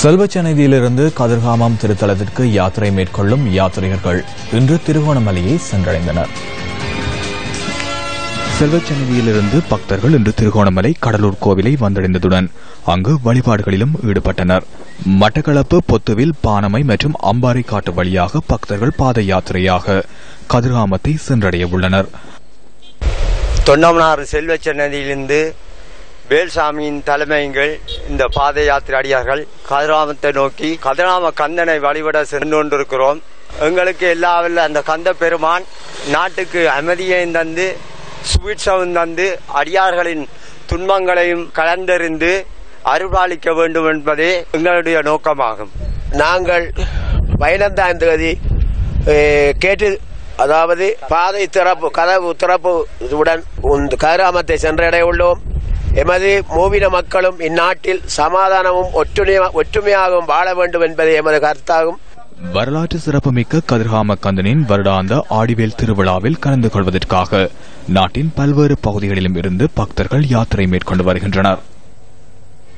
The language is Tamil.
செல்வச்சநதியிலிருந்து கதிர்காமம் திருத்தலத்திற்கு யாத்திரை மேற்கொள்ளும் யாத்ரீகர்கள் இன்று திருகோணமலையை சென்றடைந்தனர். செல்வச்சநதியிலிருந்து பக்தர்கள் இன்று திருகோணமலை கடலூர் கோவிலை வந்தடைந்ததுடன் அங்கு வழிபாடுகளிலும் ஈடுபட்டனர். மட்டக்களப்பு பொத்துவில் பானமை மற்றும் அம்பாறை காட்டு வழியாக பக்தர்கள் பாத யாத்திரையாக கதிர்காமத்தை சென்றடைய உள்ளனர். தொண்டமனாறு செல்வச்சன்னதியிலிருந்து வேல்சாமியின் தலைமைகள் இந்த பாத யாத்திரை அடியார்கள். கதிராமத்தை நோக்கி கதிராம கந்தனை வழிபட சென்று கொண்டிருக்கிறோம். எங்களுக்கு எல்லாவில் அந்த கந்த பெருமான் நாட்டுக்கு அமைதியையும் தந்து சுபிட்சமும் தந்து அடியார்களின் துன்பங்களையும் கலந்தறிந்து அருள்பாலிக்க வேண்டும் என்பதே எங்களுடைய நோக்கமாகும். நாங்கள் பதினைந்தாம் தேதி கேட்டு அதாவது பாதை திறப்பு கதவு திறப்பு உடன் கதிராமத்தை சென்றடைய உள்ளோம் எமது மூவின மக்களும் இந்நாட்டில் சமாதானமும் ஒற்றுமையாகவும் வாழ வேண்டும் என்பதே எமது கருத்தாகும். வரலாற்று சிறப்புமிக்க கதிர்காம கந்தனின் வருடாந்த ஆடிவேல் திருவிழாவில் கலந்து கொள்வதற்காக நாட்டின் பல்வேறு பகுதிகளிலும் இருந்து பக்தர்கள் யாத்திரை மேற்கொண்டு வருகின்றனர்.